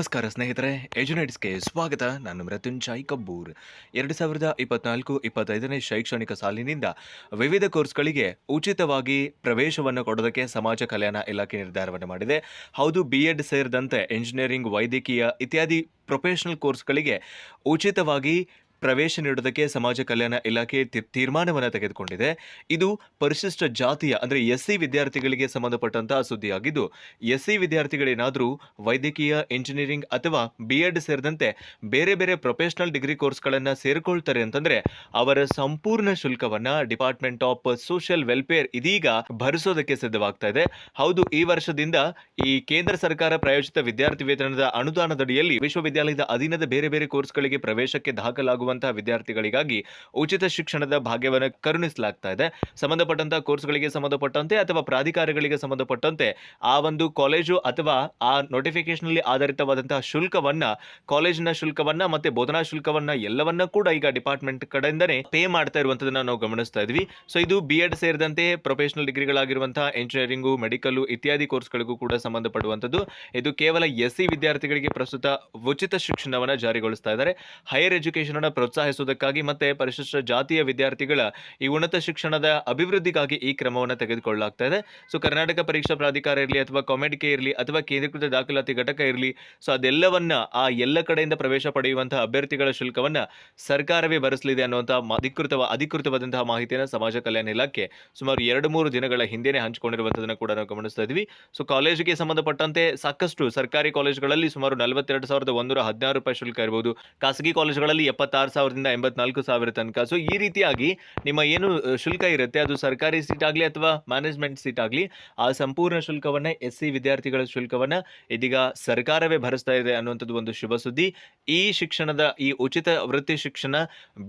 ನಮಸ್ಕಾರ ಸ್ನೇಹಿತರೆ ಎಜುನೇಟ್ಸ್ಗೆ ಸ್ವಾಗತ. ನಾನು ಮೃತ್ಯುಂಜಯ್ ಕಬ್ಬೂರ್. ಎರಡು ಸಾವಿರದ ಇಪ್ಪತ್ನಾಲ್ಕು ಇಪ್ಪತ್ತೈದನೇ ಶೈಕ್ಷಣಿಕ ಸಾಲಿನಿಂದ ವಿವಿಧ ಕೋರ್ಸ್ಗಳಿಗೆ ಉಚಿತವಾಗಿ ಪ್ರವೇಶವನ್ನು ಕೊಡೋದಕ್ಕೆ ಸಮಾಜ ಕಲ್ಯಾಣ ಇಲಾಖೆ ನಿರ್ಧಾರವನ್ನು ಮಾಡಿದೆ. ಹೌದು ಬಿ ಎಡ್ ಸೇರಿದಂತೆ ಇಂಜಿನಿಯರಿಂಗ್ ವೈದ್ಯಕೀಯ ಇತ್ಯಾದಿ ಪ್ರೊಫೆಷನಲ್ ಕೋರ್ಸ್ಗಳಿಗೆ ಉಚಿತವಾಗಿ ಪ್ರವೇಶ ನೀಡೋದಕ್ಕೆ ಸಮಾಜ ಕಲ್ಯಾಣ ಇಲಾಖೆ ತೀರ್ಮಾನವನ್ನು ತೆಗೆದುಕೊಂಡಿದೆ. ಇದು ಪರಿಶಿಷ್ಟ ಜಾತಿಯ, ಅಂದರೆ ಎಸ್ ಸಿ ವಿದ್ಯಾರ್ಥಿಗಳಿಗೆ ಸಂಬಂಧಪಟ್ಟಂತಹ ಸುದ್ದಿಯಾಗಿದ್ದು ಎಸ್ ಸಿ ವಿದ್ಯಾರ್ಥಿಗಳೇನಾದರೂ ವೈದ್ಯಕೀಯ, ಇಂಜಿನಿಯರಿಂಗ್ ಅಥವಾ ಬಿ ಎಡ್ ಸೇರಿದಂತೆ ಬೇರೆ ಬೇರೆ ಪ್ರೊಫೆಷನಲ್ ಡಿಗ್ರಿ ಕೋರ್ಸ್ಗಳನ್ನು ಸೇರಿಕೊಳ್ತಾರೆ ಅಂತಂದ್ರೆ ಅವರ ಸಂಪೂರ್ಣ ಶುಲ್ಕವನ್ನ ಡಿಪಾರ್ಟ್ಮೆಂಟ್ ಆಫ್ ಸೋಷಿಯಲ್ ವೆಲ್ಫೇರ್ ಇದೀಗ ಭರಿಸೋದಕ್ಕೆ ಸಿದ್ಧವಾಗ್ತಾ ಇದೆ. ಹೌದು, ಈ ವರ್ಷದಿಂದ ಈ ಕೇಂದ್ರ ಸರ್ಕಾರ ಪ್ರಾಯೋಜಿತ ವಿದ್ಯಾರ್ಥಿ ವೇತನದ ಅನುದಾನದಡಿಯಲ್ಲಿ ವಿಶ್ವವಿದ್ಯಾಲಯದ ಅಧೀನದ ಬೇರೆ ಬೇರೆ ಕೋರ್ಸ್ಗಳಿಗೆ ಪ್ರವೇಶಕ್ಕೆ ದಾಖಲಾಗುವಂತಹ ವಿದ್ಯಾರ್ಥಿಗಳಿಗಾಗಿ ಉಚಿತ ಶಿಕ್ಷಣದ ಭಾಗ್ಯವನ್ನು ಕರುಣಿಸಲಾಗ್ತಾ ಇದೆ. ಸಂಬಂಧಪಟ್ಟಂತಹ ಕೋರ್ಸ್ಗಳಿಗೆ ಸಂಬಂಧಪಟ್ಟಂತೆ ಅಥವಾ ಪ್ರಾಧಿಕಾರಗಳಿಗೆ ಸಂಬಂಧಪಟ್ಟಂತೆ ಆ ಒಂದು ಕಾಲೇಜು ಅಥವಾ ಆ ನೋಟಿಫಿಕೇಶನ್ ಅಲ್ಲಿ ಆಧಾರಿತವಾದಂತಹ ಶುಲ್ಕವನ್ನ, ಕಾಲೇಜಿನ ಶುಲ್ಕವನ್ನ ಮತ್ತೆ ಬೋಧನಾ ಶುಲ್ಕವನ್ನ ಎಲ್ಲವನ್ನ ಕೂಡ ಈಗ ಡಿಪಾರ್ಟ್ಮೆಂಟ್ ಕಡೆಯಿಂದನೇ ಪೇ ಮಾಡ್ತಾ ಇರುವಂತದನ್ನ ನಾವು ಗಮನಿಸ್ತಾ ಇದ್ವಿ. ಸೊ, ಇದು ಬಿ ಎಡ್ ಸೇರಿದಂತೆ ಪ್ರೊಫೆಷನಲ್ ಡಿಗ್ರಿಗಳಾಗಿರುವಂತಹ ಇಂಜಿನಿಯರಿಂಗು ಮೆಡಿಕಲ್ ಇತ್ಯಾದಿ ಕೋರ್ಸ್ಗಳಿಗೂ ಕೂಡ ಸಂಬಂಧಪಡುವಂಥದ್ದು. ಇದು ಕೇವಲ ಎಸ್ ಸಿ ವಿದ್ಯಾರ್ಥಿಗಳಿಗೆ ಪ್ರಸ್ತುತ ಉಚಿತ ಶಿಕ್ಷಣವನ್ನು ಜಾರಿಗೊಳಿಸ್ತಾ ಇದ್ದಾರೆ. ಹೈಯರ್ ಎಜುಕೇಶನ್ ಪ್ರೋತ್ಸಾಹಿಸುವುದಕ್ಕಾಗಿ ಮತ್ತೆ ಪರಿಶಿಷ್ಟ ಜಾತಿಯ ವಿದ್ಯಾರ್ಥಿಗಳ ಈ ಉನ್ನತ ಶಿಕ್ಷಣದ ಅಭಿವೃದ್ಧಿಗಾಗಿ ಈ ಕ್ರಮವನ್ನು ತೆಗೆದುಕೊಳ್ಳಲಾಗ್ತಾ ಇದೆ. ಸೊ, ಕರ್ನಾಟಕ ಪರೀಕ್ಷಾ ಪ್ರಾಧಿಕಾರ ಇರಲಿ ಅಥವಾ ಕಾಮೆಡಿಕೆ ಇರಲಿ ಅಥವಾ ಕೇಂದ್ರೀಕೃತ ದಾಖಲಾತಿ ಘಟಕ ಇರಲಿ, ಸೊ, ಅದೆಲ್ಲವನ್ನ ಆ ಎಲ್ಲ ಕಡೆಯಿಂದ ಪ್ರವೇಶ ಪಡೆಯುವಂತಹ ಅಭ್ಯರ್ಥಿಗಳ ಶುಲ್ಕವನ್ನ ಸರ್ಕಾರವೇ ಭರಿಸಲಿದೆ ಅನ್ನುವಂತಹ ಅಧಿಕೃತವ ಅಧಿಕೃತ ಅಧಿಕೃತವಾದಂತಹ ಮಾಹಿತಿಯನ್ನು ಸಮಾಜ ಕಲ್ಯಾಣ ಇಲಾಖೆ ಸುಮಾರು ಎರಡು ಮೂರು ದಿನಗಳ ಹಿಂದೆನೆ ಹಂಚಿಕೊಂಡಿರುವಂತದನ್ನು ಕೂಡ ನಾವು ಗಮನಿಸ್ತಾ ಇದ್ವಿ. ಸೊ, ಕಾಲೇಜಿಗೆ ಸಂಬಂಧಪಟ್ಟಂತೆ ಸಾಕಷ್ಟು ಸರ್ಕಾರಿ ಕಾಲೇಜುಗಳಲ್ಲಿ ಸುಮಾರು ನಲವತ್ತೆರಡು ಸಾವಿರದ ಒಂದೂರ ಹದಿನಾರು ರೂಪಾಯಿ ಶುಲ್ಕ ಇರಬಹುದು ಖಾಸಗಿ ಕಾಲೇಜುಗಳಲ್ಲಿ ಎಪ್ಪತ್ತಾರು ಸಾವಿರದಿಂದ ಎಂಬತ್ನಾಲ್ಕು ಸಾವಿರ ತನಕ. ಸೊ ಈ ರೀತಿಯಾಗಿ ನಿಮ್ಮ ಏನು ಶುಲ್ಕ ಇರುತ್ತೆ, ಅದು ಸರ್ಕಾರಿ ಸೀಟ್ ಆಗಲಿ ಅಥವಾ ಮ್ಯಾನೇಜ್ಮೆಂಟ್ ಸೀಟ್ ಆಗಲಿ, ಆ ಸಂಪೂರ್ಣ ಶುಲ್ಕವನ್ನ ಎಸ್ ಸಿ ವಿದ್ಯಾರ್ಥಿಗಳ ಶುಲ್ಕವನ್ನ ಇದೀಗ ಸರ್ಕಾರವೇ ಭರಿಸ್ತಾ ಇದೆ ಅನ್ನುವಂಥದ್ದು ಒಂದು ಶುಭ ಸುದ್ದಿ. ಈ ಶಿಕ್ಷಣದ, ಈ ಉಚಿತ ವೃತ್ತಿ ಶಿಕ್ಷಣ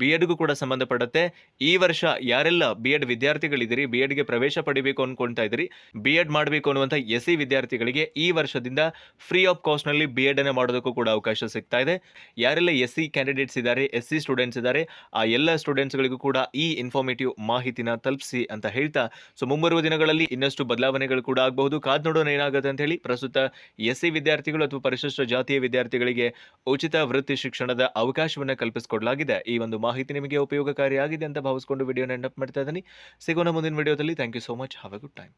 ಬಿ ಎಡ್ಗೂ ಕೂಡ ಸಂಬಂಧಪಡುತ್ತೆ. ಈ ವರ್ಷ ಯಾರೆಲ್ಲ ಬಿ ಎಡ್ ವಿದ್ಯಾರ್ಥಿಗಳಿದ್ದೀರಿ ಬಿ ಎಡ್ಗೆ ಪ್ರವೇಶ ಪಡಿಬೇಕು ಅಂದ್ಕೊಳ್ತಾ ಇದ್ದೀರಿ ಬಿ ಎಡ್ ಮಾಡಬೇಕು ಅನ್ನುವಂಥ ಎಸ್ ಸಿ ವಿದ್ಯಾರ್ಥಿಗಳಿಗೆ ಈ ವರ್ಷದಿಂದ ಫ್ರೀ ಆಫ್ ಕಾಸ್ಟ್ನಲ್ಲಿ ಬಿ ಎಡ್ ಅನ್ನು ಮಾಡೋದಕ್ಕೂ ಕೂಡ ಅವಕಾಶ ಸಿಗ್ತಾ ಇದೆ. ಯಾರೆಲ್ಲ ಎಸ್ ಸಿ ಕ್ಯಾಂಡಿಡೇಟ್ಸ್ ಇದ್ದಾರೆ ಎಸ್ ಸಿ ಸ್ಟೂಡೆಂಟ್ಸ್ ಇದ್ದಾರೆ. ಆ ಎಲ್ಲ ಸ್ಟೂಡೆಂಟ್ಸ್ಗಳಿಗೂ ಕೂಡ ಈ ಇನ್ಫಾರ್ಮೇಟಿವ್ ಮಾಹಿತಿನ ತಲುಪಿಸಿ ಅಂತ ಹೇಳ್ತಾ, ಸೊ ಮುಂಬರುವ ದಿನಗಳಲ್ಲಿ ಇನ್ನಷ್ಟು ಬದಲಾವಣೆಗಳು ಕೂಡ ಆಗಬಹುದು. ಕಾದ್ ನೋಡೋಣ ಏನಾಗುತ್ತೆ ಅಂತ ಹೇಳಿ ಪ್ರಸ್ತುತ ಎಸ್ ಸಿ ವಿದ್ಯಾರ್ಥಿಗಳು ಅಥವಾ ಪರಿಶಿಷ್ಟ ಜಾತಿಯ ವಿದ್ಯಾರ್ಥಿಗಳಿಗೆ ಉಚಿತ ವೃತ್ತಿ ಶಿಕ್ಷಣದ ಅವಕಾಶವನ್ನು ಕಲ್ಪಿಸಿಕೊಡಲಾಗಿದೆ. ಈ ಒಂದು ಮಾಹಿತಿ ನಿಮಗೆ ಉಪಯೋಗಕಾರಿಯಾಗಿದೆ ಅಂತ ಭಾವಿಸ್ಕೊಂಡು ವಿಡಿಯೋನ ಎಂಡಪ್ ಮಾಡ್ತಾ ಇದ್ದೀನಿ. ಸಿಗೋಣ ಮುಂದಿನ ವಿಡಿಯೋದಲ್ಲಿ. Thank you so much have a good time